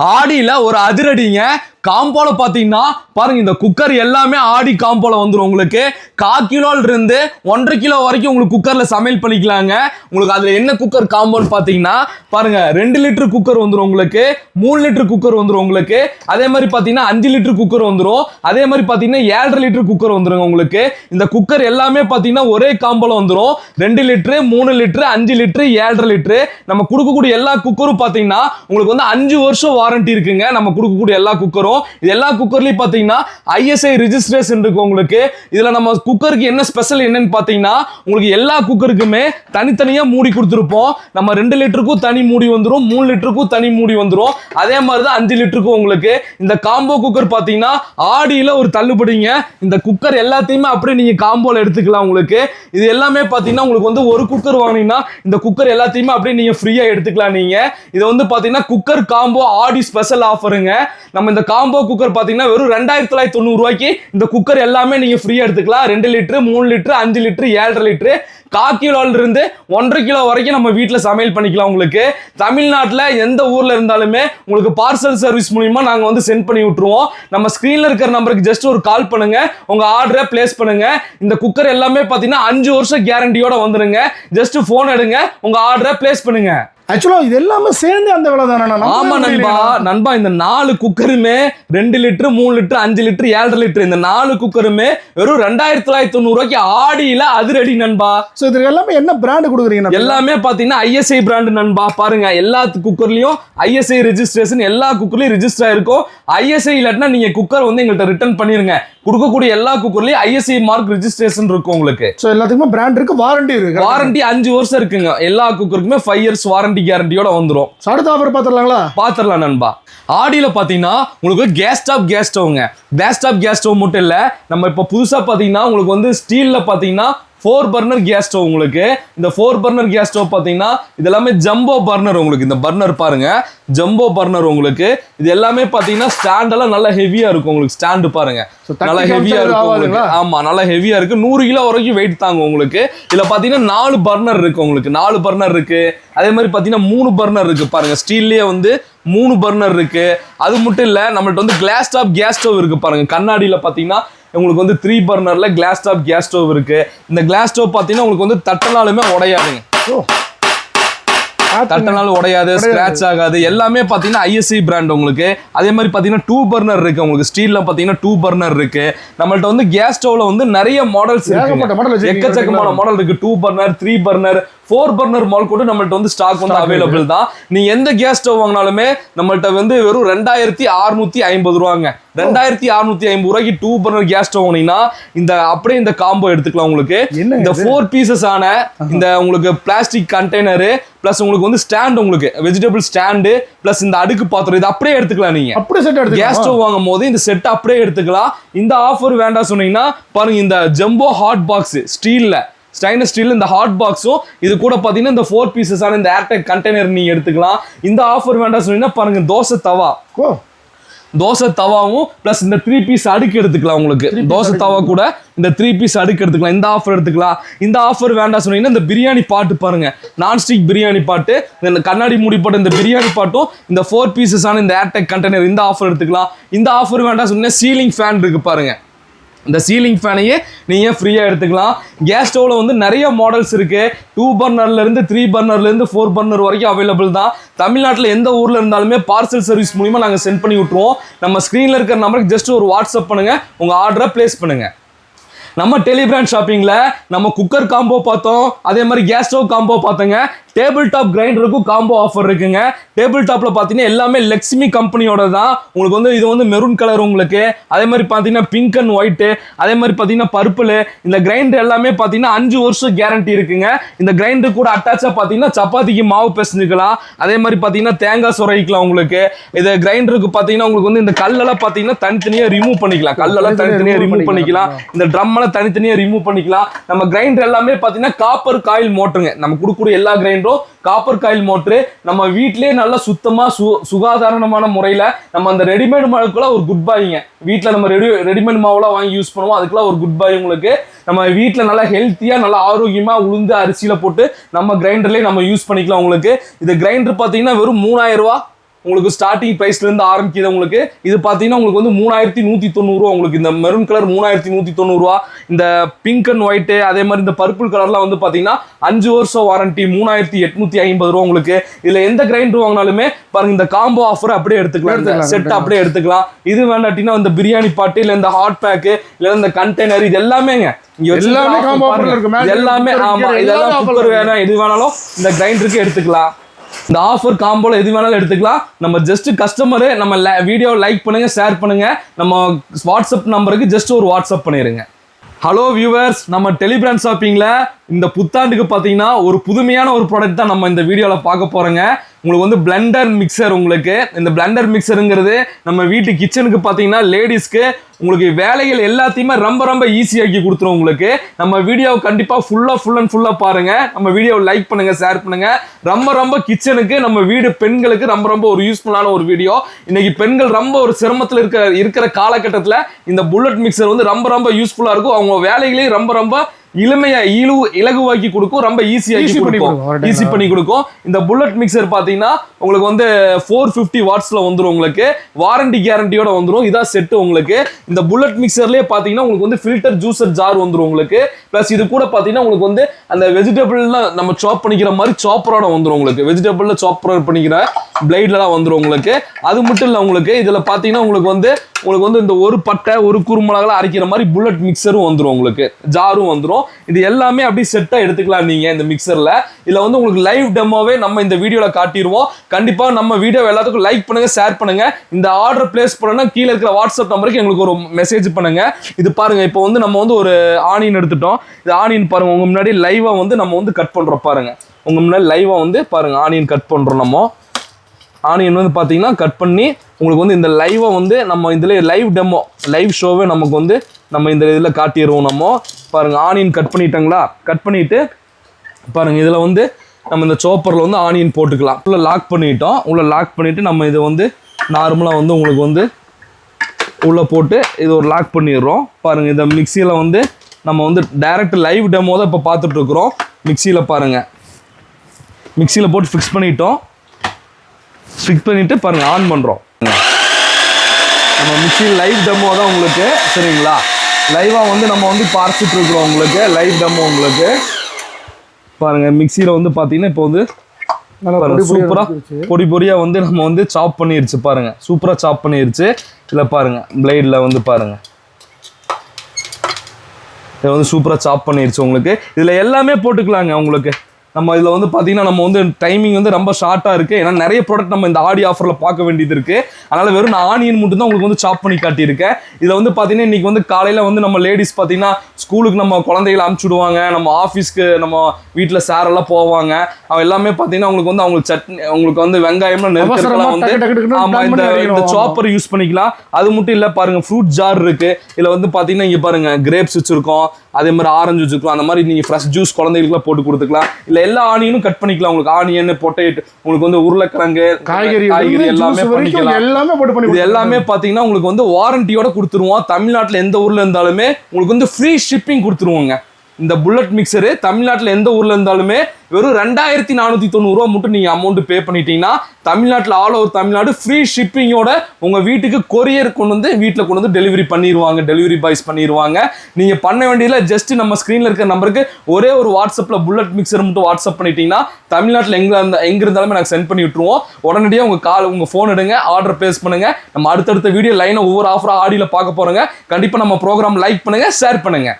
ஆடியில் ஒரு அதிரடிங்க காம்போல பார்த்தீங்கன்னா பாருங்க இந்த குக்கர் எல்லாமே ஆடி காம்போல வந்துடும் உங்களுக்கு. கா கிலோல இருந்து ஒன்றரை கிலோ வரைக்கும் உங்களுக்கு குக்கர்ல சமையல் பண்ணிக்கலாங்க. உங்களுக்கு அதுல என்ன குக்கர் காம்போன்னு பார்த்தீங்கன்னா பாருங்க ரெண்டு லிட்டர் குக்கர் வந்துடும் உங்களுக்கு. மூணு லிட்டர் குக்கர் வந்துடும் உங்களுக்கு. அதே மாதிரி பார்த்தீங்கன்னா அஞ்சு லிட்டர் குக்கர் வந்துடும் அதே மாதிரி பார்த்தீங்கன்னா ஏழரை லிட்டர் குக்கர் வந்துருங்க உங்களுக்கு. இந்த குக்கர் எல்லாமே பார்த்தீங்கன்னா ஒரே காம்போல வந்துடும் ரெண்டு லிட்டரு மூணு லிட்டரு அஞ்சு லிட்டரு ஏழரை லிட்டரு நம்ம கொடுக்கக்கூடிய எல்லா குக்கரும் பார்த்தீங்கன்னா உங்களுக்கு வந்து அஞ்சு வருஷம் வாரண்டி இருக்குங்க. நம்ம கொடுக்கக்கூடிய எல்லா குக்கரும் இது எல்லா குக்கர்லையும் பார்த்தீங்கன்னா ஐஎஸ்ஐ ரிஜிஸ்ட்ரேஷன் இருக்கு உங்களுக்கு. இதில் நம்ம குக்கருக்கு என்ன ஸ்பெஷல் என்னன்னு பார்த்தீங்கன்னா உங்களுக்கு எல்லா குக்கருக்குமே தனித்தனியாக மூடி கொடுத்துருப்போம். நம்ம ரெண்டு லிட்டருக்கும் தனி மூடி வந்துடும் மூணு லிட்டருக்கும் தனி மூடி வந்துடும் அதே மாதிரி தான் அஞ்சு லிட்டருக்கும் உங்களுக்கு. இந்த காம்போ குக்கர் பார்த்தீங்கன்னா ஆடியில் ஒரு தள்ளுபடிங்க. இந்த குக்கர் எல்லாத்தையுமே அப்படியே நீங்கள் காம்போவில் எடுத்துக்கலாம் உங்களுக்கு. இது எல்லாமே பார்த்தீங்கன்னா உங்களுக்கு வந்து ஒரு குக்கர் வாங்கினீங்கன்னா இந்த குக்கர் எல்லாத்தையுமே அப்படியே நீங்கள் ஃப்ரீயாக எடுத்துக்கலாம் நீங்கள் இதை வந்து பார்த்தீங்கன்னா குக்கர் காம்போ ஆடி ஸ்பெஷல் ஆஃபருங்க நம்ம இந்த காம்போ குக்கர் பார்த்தீங்கன்னா வெறும் ரெண்டாயிரத்தி தொள்ளாயிரத்தி தொண்ணூறு ரூபாய்க்கு இந்த குக்கர் எல்லாமே நீங்கள் ஃப்ரீயாக எடுத்துக்கலாம். ரெண்டு லிட்டரு மூணு லிட்டரு அஞ்சு லிட்டரு ஏழரை லிட்டரு. கா கிலோலேருந்து ஒன்றரை கிலோ வரைக்கும் நம்ம வீட்டில் சமையல் பண்ணிக்கலாம் உங்களுக்கு. தமிழ்நாட்டில் எந்த ஊரில் இருந்தாலுமே உங்களுக்கு பார்சல் சர்வீஸ் மூலிமா நாங்கள் வந்து சென்ட் பண்ணி விட்டுருவோம். நம்ம ஸ்க்ரீனில் இருக்கிற நம்பருக்கு ஜஸ்ட் ஒரு கால் பண்ணுங்கள் உங்கள் ஆர்டரை பிளேஸ் பண்ணுங்கள் இந்த குக்கர் எல்லாமே பார்த்தீங்கன்னா அஞ்சு வருஷம் கேரண்டியோட வந்துடுங்க ஜஸ்ட் ஃபோன் எடுங்க. உங்கள் ஆர்டரை பிளேஸ் பண்ணுங்கள் ஆக்சுவலா இது எல்லாமே சேர்ந்து அந்த விலை தானே ஆமா நண்பா. நண்பா இந்த நாலு குக்கருமே ரெண்டு லிட்டர் மூணு லிட்டர் அஞ்சு லிட்டர் ஏழரை லிட்டர் இந்த நாலு குக்கருமே வெறும் ரெண்டாயிரத்தி தொள்ளாயிரத்தி தொண்ணூறு ரூபாய்க்கு ஆடியில அதிரடி நண்பா. ஸோ இது எல்லாமே என்ன பிராண்ட் கொடுக்குறீங்க எல்லாமே பாத்தீங்கன்னா ஐஎஸ்ஐ பிராண்ட் நண்பா. பாருங்க எல்லா குக்கர்லயும் ஐஎஸ்ஐ ரெஜிஸ்ட்ரேஷன் எல்லா குக்கர்லயும் ரெஜிஸ்டர் ஆயிருக்கும். ஐஎஸ்ஐ இல்லாட்டினா நீங்க குக்கர் வந்து எங்கள்கிட்ட ரிட்டர்ன் பண்ணிருங்க. கொடுக்கக்கூடிய எல்லா குக்கர்லயும் ஐஎஸ்ஐ மார்க் ரெஜிஸ்ட்ரேஷன் இருக்கும் உங்களுக்கு. ஸோ எல்லாத்துக்குமே பிராண்ட் இருக்கு வாரண்டி இருக்கு வாரண்டி அஞ்சு வருஷம் இருக்குங்க. எல்லா குக்கருக்குமே ஃபைவ் இயர்ஸ் வாரண்டி கேரண்டியோட வந்துரும். So, அடுத்த ஆஃபர் பார்த்துடலாங்களா பாத்திரலாம் நண்பா. ஆடியில் பார்த்தீங்கன்னா உங்களுக்கு கேஸ் ஸ்டாப் கேஸ் ஸ்டவ்ங்க கேஸ் ஸ்டாப் கேஸ் ஸ்டவ் மட்டும் இல்லை நம்ம இப்போ புதுசாக பார்த்தீங்கன்னா உங்களுக்கு வந்து ஸ்டீலில் பார்த்தீங்கன்னா ஃபோர் பர்னர் கேஸ் ஸ்டவ் உங்களுக்கு. இந்த ஃபோர் பர்னர் கேஸ் ஸ்டவ் பார்த்தீங்கன்னா இது எல்லாமே ஜம்போ பர்னர் உங்களுக்கு. இந்த பர்னர் பாருங்க. ஜம்போ பர்னர் உங்களுக்கு. இது எல்லாமே பார்த்தீங்கன்னா ஸ்டாண்டெல்லாம் நல்லா ஹெவியாக இருக்கும் உங்களுக்கு. ஸ்டாண்டு பாருங்க. நல்லா ஹெவியாக இருக்கும் உங்களுக்கு. ஆகாதுங்களா? ஆமா நல்லா ஹெவியா இருக்கு. நூறு கிலோ வரைக்கும் வெயிட் தாங்க உங்களுக்கு. இதுல பாத்தீங்கன்னா நாலு பர்னர் இருக்கு உங்களுக்கு. நாலு பர்னர் இருக்கு. அதே மாதிரி பாத்தீங்கன்னா மூணு பர்னர் இருக்கு. பாருங்க ஸ்டீல்லயே வந்து மூணு பர்னர் இருக்கு. அது மட்டும் இல்ல நம்மள்ட்ட வந்து கிளாஸ் டாப் கேஸ் ஸ்டவ் இருக்கு பாருங்க. கண்ணாடியில பாத்தீங்கன்னா உங்களுக்கு வந்து த்ரீ பர்னர்ல கிளாஸ் டாப் கேஸ் ஸ்டவ் இருக்கு. இந்த கிளாஸ் ஸ்டவ் பாத்தீங்கன்னா உங்களுக்கு வந்து தட்டினாலுமே உடையாதுங்க. தட்டினாலும் உடையாது ஸ்கிராச் ஆகாது. எல்லாமே பாத்தீங்கன்னா ஐஎஸ்சி பிராண்ட் உங்களுக்கு. அதே மாதிரி பாத்தீங்கன்னா டூ பர்னர் இருக்கு. உங்களுக்கு ஸ்டீல்ல பாத்தீங்கன்னா டூ பர்னர் இருக்கு. நம்மள்ட்ட வந்து கேஸ் ஸ்டவ்ல வந்து நிறைய மாடல்ஸ் இருக்கு எக்கச்சக்கமான மாடல் இருக்கு. Two burner three burner four burner mall கூட நம்மள்ட்ட வந்து ஸ்டாக் வந்து அவைலபிள் தான். நீங்க எந்த கேஸ் ஸ்டவ் வாங்கினாலுமே நம்மள்ட்ட வந்து வெறும் ரெண்டாயிரத்தி அறுநூத்தி ஐம்பது ரூபாங்க. ரெண்டாயிரத்தி அறுநூத்தி ஐம்பது ரூபாய்க்கு டூ பர்னர் கேஸ் ஸ்டவ் வாங்கினீங்கன்னா இந்த அப்படியே இந்த காம்போ எடுத்துக்கலாம் உங்களுக்கு. இந்த? ஃபோர் பீசஸ் ஆன இந்த உங்களுக்கு பிளாஸ்டிக் கண்டெய்னரு ப்ளஸ் உங்களுக்கு வந்து ஸ்டாண்ட் உங்களுக்கு வெஜிடபிள் ஸ்டாண்டு ப்ளஸ் இந்த அடுக்கு பாத்திரம் இது அப்படியே எடுத்துக்கலாம் நீங்க. அப்படி செட் கேஸ் எடுத்து ஸ்டவ் வாங்கும் போது இந்த செட் அப்படியே எடுத்துக்கலாம். இந்த ஆஃபர் வேண்டாம் சொன்னீங்கன்னா பாருங்க இந்த ஜம்போ ஹாட் பாக்ஸ் ஸ்டீல்ல ஸ்டைனஸ் ஸ்டீல் இந்த ஹாட் பாக்ஸும் இது கூட பார்த்தீங்கன்னா இந்த ஃபோர் பீசஸான இந்த ஏர்டெக் கண்டெய்னர் நீங்க எடுத்துக்கலாம். இந்த ஆஃபர் வேண்டாம் சொன்னீங்கன்னா பாருங்க தோசை தவா. தோசை தவாவும் ப்ளஸ் இந்த த்ரீ பீஸ் அடுக்கு எடுத்துக்கலாம் உங்களுக்கு. தோசை தவா கூட இந்த த்ரீ பீஸ் அடுக்கு எடுத்துக்கலாம். இந்த ஆஃபர் எடுத்துக்கலாம். இந்த ஆஃபர் வேண்டாம் சொன்னீங்கன்னா இந்த பிரியாணி பாட்டு பாருங்க. நான்ஸ்டிக் பிரியாணி பாட்டு. இந்த கண்ணாடி மூடி போட்ட இந்த பிரியாணி பாட்டும் இந்த ஃபோர் பீசஸான இந்த ஏர்டெக் கண்டெய்னர் இந்த ஆஃபர் எடுத்துக்கலாம். இந்த ஆஃபர் வேண்டாம் சொன்னீங்கன்னா சீலிங் ஃபேன் இருக்கு பாருங்க. இந்த சீலிங் ஃபேனையே நீங்கள் ஃப்ரீயாக எடுத்துக்கலாம். கேஸ் ஸ்டவ்வில் வந்து நிறைய மாடல்ஸ் இருக்குது டூ பர்னர்லேருந்து த்ரீ பர்னர்லேருந்து ஃபோர் பர்னர் வரைக்கும் அவைலபிள் தான். தமிழ்நாட்டில் எந்த ஊரில் இருந்தாலுமே பார்சல் சர்வீஸ் மூலிமா நாங்கள் சென்ட் பண்ணி விட்ருவோம் நம்ம ஸ்க்ரீனில் இருக்கிற நம்பருக்கு ஜஸ்ட் ஒரு வாட்ஸ்அப் பண்ணுங்கள் உங்கள் ஆர்டரை ப்ளேஸ் பண்ணுங்கள் நம்ம டெலிபிராண்ட் ஷாப்பிங்கில் நம்ம குக்கர் காம்போ பார்த்தோம். அதே மாதிரி கேஸ் ஸ்டவ் காம்போ பார்த்தோங்க. டேபிள் டாப் கிரைண்டருக்கும் காம்போ ஆஃபர் இருக்குங்க. டேபிள் டாப்ல பார்த்தீங்கன்னா எல்லாமே லக்ஷ்மி கம்பெனியோட தான் உங்களுக்கு வந்து இது வந்து மெரூன் கலர் உங்களுக்கு. அதே மாதிரி பார்த்தீங்கன்னா பிங்க் அண்ட் ஒயிட்டு அதே மாதிரி பார்த்தீங்கன்னா பர்பிள் இந்த கிரைண்டர் எல்லாமே பார்த்தீங்கன்னா அஞ்சு வருஷம் கேரண்டி இருக்குங்க. இந்த கிரைண்டர் கூட அட்டாச்சாக பார்த்தீங்கன்னா சப்பாத்திக்கு மாவு பிசைஞ்சுக்கலாம். அதே மாதிரி பார்த்தீங்கன்னா தேங்காய் சுரைக்கலாம் உங்களுக்கு. இது கிரைண்டருக்கு பார்த்தீங்கன்னா உங்களுக்கு வந்து இந்த கல்லெல்லாம் பார்த்தீங்கன்னா தனித்தனியாக ரிமூவ் பண்ணிக்கலாம். கல்லெல்லாம் தனித்தனியாக ரிமூவ் பண்ணிக்கலாம். இந்த ட்ரம் எல்லாம் தனித்தனியாக ரிமூவ் பண்ணிக்கலாம். நம்ம கிரைண்டர் எல்லாமே பார்த்தீங்கன்னா காப்பர் காயில் மோட்டருங்க நம்ம கொடுக்கக்கூடிய எல்லா கிரைண்டரும் காப்பர் காயில் மோட்ரு. நம்ம வீட்டிலேயே நல்லா சுத்தமாக சு சுகாதாரணமான முறையில் நம்ம அந்த ரெடிமேட் மாவுக்குலாம் ஒரு குட் பாய்ங்க வீட்டில் நம்ம ரெடி ரெடிமேட் மாவுலாம் வாங்கி யூஸ் பண்ணுவோம். அதுக்கெல்லாம் ஒரு குட் பாய் உங்களுக்கு. நம்ம வீட்டில் நல்லா ஹெல்த்தியாக நல்லா ஆரோக்கியமாக உளுந்து அரிசியில் போட்டு நம்ம கிரைண்டர்லேயே நம்ம யூஸ் பண்ணிக்கலாம் உங்களுக்கு. இது கிரைண்டர் பார்த்தீங்கன்னா வெறும் மூணாயிரம் ரூபா உங்களுக்கு ஸ்டார்டிங் ப்ரைஸ்ல இருந்து ஆரம்பிக்குது உங்களுக்கு. இது பார்த்தீங்கன்னா உங்களுக்கு வந்து மூணாயிரத்தி நூற்றி தொண்ணூறுரூவா உங்களுக்கு. இந்த மெரூன் கலர் மூணாயிரத்தி நூற்றி தொண்ணூறுரூவா இந்த பிங்க் அண்ட் ஒயிட்டு அதே மாதிரி இந்த பர்பிள் கலர்லாம் வந்து பார்த்தீங்கன்னா அஞ்சு வருஷம் வாரண்டி மூணாயிரத்தி எட்நூத்தி ஐம்பது ரூபா உங்களுக்கு. இதுல எந்த கிரைண்டர் வாங்கினாலுமே பாருங்க இந்த காம்போ ஆஃபர் அப்படியே எடுத்துக்கலாம். இந்த செட் அப்படியே எடுத்துக்கலாம். இது வேண்டாட்டினா இந்த பிரியாணி பாட்டு இல்ல இந்த ஹாட் பேக்கு இல்ல இந்த கண்டெய்னர் இது எல்லாமேங்க. எல்லாமே எல்லாமே ஆமா இதெல்லாம் குக்கர். வேணாம். எது வேணாலும் இந்த கிரைண்டருக்கு எடுத்துக்கலாம். இந்த ஆஃபர் காம்போல எது வேணாலும் எடுத்துக்கலாம். நம்ம ஜஸ்ட் கஸ்டமரு நம்ம வீடியோ லைக் பண்ணுங்க ஷேர் பண்ணுங்க. நம்ம வாட்ஸ்அப் நம்பருக்கு ஜஸ்ட் ஒரு வாட்ஸ்அப் பண்ணிருங்க. ஹலோ வியூவர்ஸ் நம்ம டெலிபிராண்ட் ஷாப்பிங்கில் இந்த புத்தாண்டுக்கு பார்த்தீங்கன்னா ஒரு புதுமையான ஒரு ப்ராடக்ட் தான் நம்ம இந்த வீடியோவில் பார்க்க போகிறோங்க உங்களுக்கு வந்து பிளெண்டர் மிக்சர் உங்களுக்கு. இந்த பிளெண்டர் மிக்சருங்கிறது நம்ம வீட்டு கிச்சனுக்கு பார்த்தீங்கன்னா லேடிஸ்க்கு உங்களுக்கு வேலைகள் எல்லாத்தையுமே ரொம்ப ரொம்ப ஈஸியாக்கி கொடுத்துரும் உங்களுக்கு. நம்ம வீடியோவை கண்டிப்பாக ஃபுல்லாக ஃபுல் அண்ட் ஃபுல்லாக பாருங்க. நம்ம வீடியோவை லைக் பண்ணுங்க ஷேர் பண்ணுங்க. ரொம்ப ரொம்ப கிச்சனுக்கு நம்ம வீடு பெண்களுக்கு ரொம்ப ரொம்ப ஒரு யூஸ்ஃபுல்லான ஒரு வீடியோ இன்னைக்கு பெண்கள் ரொம்ப ஒரு சிரமத்தில் இருக்க இருக்கிற காலகட்டத்தில் இந்த புல்லட் மிக்சர் வந்து ரொம்ப ரொம்ப யூஸ்ஃபுல்லாக இருக்கும். அவங்க வேலைகளையும் ரொம்ப ரொம்ப இளமையா இழு இலகுவாக்கி கொடுக்கும். ரொம்ப ஈஸியாக்கி பண்ணி கொடுக்கும். ஈஸி பண்ணி கொடுக்கும். இந்த புல்லட் மிக்சர் பாத்தீங்கன்னா உங்களுக்கு வந்து ஃபோர் ஃபிஃப்டி வாட்ஸ்ல வந்துரும் உங்களுக்கு. வாரண்டி கேரண்டியோட வந்துரும். இதான் செட் உங்களுக்கு. இந்த புல்லட் மிக்சர்லயே பாத்தீங்கன்னா உங்களுக்கு வந்து ஃபில்டர் ஜூசர் ஜார் வந்துடும் உங்களுக்கு. பிளஸ் இது கூட பாத்தீங்கன்னா உங்களுக்கு வந்து அந்த வெஜிடபிள்லாம் நம்ம சாப் பண்ணிக்கிற மாதிரி சாப்பரோட வந்துடும் உங்களுக்கு. வெஜிடபிள்ல சாப்பர் பண்ணிக்கிற பிளேட்லாம் வந்துடும் உங்களுக்கு. அது மட்டும் இல்லை உங்களுக்கு இதுல பாத்தீங்கன்னா உங்களுக்கு வந்து உங்களுக்கு வந்து இந்த ஒரு பட்டை ஒரு குறுமிளகெல்லாம் அரைக்கிற மாதிரி புல்லட் மிக்சரும் வந்துடும் உங்களுக்கு. ஜாரும் வந்துடும் இது எல்லாமே அப்படியே செட்டாக எடுத்துக்கலாம் நீங்கள் இந்த மிக்சரில் இதில் வந்து உங்களுக்கு லைவ் டெமோவே நம்ம இந்த வீடியோவில் காட்டிடுவோம் கண்டிப்பாக நம்ம வீடியோ எல்லாத்துக்கும் லைக் பண்ணுங்கள் ஷேர் பண்ணுங்கள் இந்த ஆர்டர் பிளேஸ் பண்ணணும்னா கீழே இருக்கிற வாட்ஸ்அப் நம்பருக்கு எங்களுக்கு ஒரு மெசேஜ் பண்ணுங்கள் இது பாருங்கள் இப்போ வந்து நம்ம வந்து ஒரு ஆனியன் எடுத்துட்டோம். இது ஆனியன் பாருங்கள் உங்கள் முன்னாடி லைவாக வந்து நம்ம வந்து கட் பண்ணுறோம் பாருங்கள் உங்கள் முன்னாடி லைவாக வந்து பாருங்கள் ஆனியன் கட் பண்ணுறோம் நம்ம. ஆனியன் வந்து பார்த்தீங்கன்னா கட் பண்ணி உங்களுக்கு வந்து இந்த லைவை வந்து நம்ம இதில் லைவ் டெமோ லைவ் ஷோவே நமக்கு வந்து நம்ம இந்த இதில் காட்டிடுவோம் நம்ம. பாருங்கள் ஆனியன் கட் பண்ணிட்டங்களா? கட் பண்ணிவிட்டு பாருங்கள் இதில் வந்து நம்ம இந்த சோப்பரில் வந்து ஆனியன் போட்டுக்கலாம். உள்ளே லாக் பண்ணிட்டோம். உள்ளே லாக் பண்ணிவிட்டு நம்ம இதை வந்து நார்மலாக வந்து உங்களுக்கு வந்து உள்ளே போட்டு இது ஒரு லாக் பண்ணிடுறோம். பாருங்கள் இந்த மிக்சியில் வந்து நம்ம வந்து டைரக்ட் லைவ் டெமோ தான் இப்போ பார்த்துட்ருக்குறோம் மிக்சியில் பாருங்கள் மிக்சியில் போட்டு ஃபிக்ஸ் பண்ணிட்டோம். ஃபிக்ஸ் பண்ணிவிட்டு பாருங்கள் ஆன் பண்ணுறோம் நம்ம மிக்சி லைவ் டெமோ தான் உங்களுக்கு சரிங்களா? லைவா வந்து நம்ம வந்து பார்த்துட்டு இருக்கிறோம் உங்களுக்கு லைவ் டெமோ உங்களுக்கு. பாருங்க மிக்சியில வந்து பாத்தீங்கன்னா இப்போ வந்து பாருங்க பொடி பொடியா சூப்பரா வந்துருச்சு. பொடி பொடியா வந்து நம்ம வந்து சாப் பண்ணிருச்சு பாருங்க. சூப்பரா சாப் பண்ணிருச்சு. இதுல பாருங்க பிளேட்ல வந்து பாருங்க. இது வந்து சூப்பரா சாப் பண்ணிருச்சு உங்களுக்கு. இதுல எல்லாமே போட்டுக்கலாங்க உங்களுக்கு. நம்ம இதுல வந்து பாத்தீங்கன்னா நம்ம வந்து டைமிங் வந்து ரொம்ப ஷார்ட்டா இருக்கு. ஏன்னா நிறைய ப்ராடக்ட் நம்ம இந்த ஆடி ஆஃபர்ல பார்க்க வேண்டியது இருக்கு. அதனால வெறும் நான் ஆனியன் மட்டும் தான் உங்களுக்கு வந்து சாப் பண்ணி காட்டியிருக்கேன். இதுல வந்து பாத்தீங்கன்னா இன்னைக்கு வந்து காலையில வந்து நம்ம லேடிஸ் பாத்தீங்கன்னா ஸ்கூலுக்கு நம்ம குழந்தைகளை அனுப்பிச்சு விடுவாங்க. நம்ம ஆஃபீஸ்க்கு நம்ம வீட்டில் சார் எல்லாம் போவாங்க. அவன் எல்லாமே பாத்தீங்கன்னா உங்களுக்கு வந்து அவங்களுக்கு சட்னி உங்களுக்கு வந்து வெங்காயம்லாம் நெருக்கிறதுலாம் வந்து டக்கு டக்கு டக்குன்னு ஆமா turn இந்த இந்த. சாப்பர் யூஸ் பண்ணிக்கலாம். அது மட்டும் இல்ல பாருங்க ஃப்ரூட் ஜார் இருக்கு. இதுல வந்து பாத்தீங்கன்னா இங்க பாருங்க கிரேப்ஸ் வச்சிருக்கோம். அதே மாதிரி ஆரஞ்சு வச்சிருக்கோம். அந்த மாதிரி நீங்க ஃப்ரெஷ் ஜூஸ் குழந்தைகளுக்குலாம் போட்டு கொடுத்துக்கலாம். இல்ல எல்லா ஆனியனும் கட் பண்ணிக்கலாம். உங்களுக்கு ஆனியன் பொட்டேட் உங்களுக்கு வந்து உருளைக்கிழங்கு காய்கறி காய்கறி எல்லாமே பண்ணிக்கலாம். எல்லாமே போட்டு பண்ணி இது எல்லாமே பாத்தீங்கன்னா உங்களுக்கு வந்து வாரண்டியோட கொடுத்துருவோம். தமிழ்நாட்டுல எந்த ஊர்ல இருந்தாலுமே உங்களுக்கு வந்து ஃப்ரீ ஷிப்பிங் கொடுத்துருவோங்க. இந்த புல்லட் மிக்சரு தமிழ்நாட்டில் எந்த ஊரில் இருந்தாலுமே வெறும் ரெண்டாயிரத்தி நானூற்றி தொண்ணூறுரூவா மட்டும் நீங்கள் அமௌண்ட் பே பண்ணிட்டீங்கன்னா தமிழ்நாட்டில் ஆல் ஓவர் தமிழ்நாடு ஃப்ரீ ஷிப்பிங்கோட உங்கள் வீட்டுக்கு கொரியர் கொண்டு வந்து வீட்டில் கொண்டு வந்து டெலிவரி பண்ணிடுவாங்க டெலிவரி பாய்ஸ் பண்ணிடுவாங்க நீங்கள் பண்ண வேண்டியதில் ஜஸ்ட் நம்ம ஸ்க்ரீனில் இருக்கிற நம்பருக்கு ஒரே ஒரு வாட்ஸ்அப்பில் புல்லட் மிக்சர் மட்டும் வாட்ஸ்அப் பண்ணிட்டீங்கன்னா தமிழ்நாட்டில் எங்கே இருந்தால் எங்கே இருந்தாலுமே நாங்கள் சென்ட் பண்ணி விட்டுருவோம். உடனடியாக உங்கள் கால் உங்கள் ஃபோன் எடுங்க ஆர்டர் பிளேஸ் பண்ணுங்கள் நம்ம அடுத்தடுத்த வீடியோ லைனை ஒவ்வொரு ஆஃபராக ஆடியில் பார்க்க போகிறோங்க கண்டிப்பாக நம்ம ப்ரோக்ராம் லைக் பண்ணுங்கள் ஷேர் பண்ணுங்கள்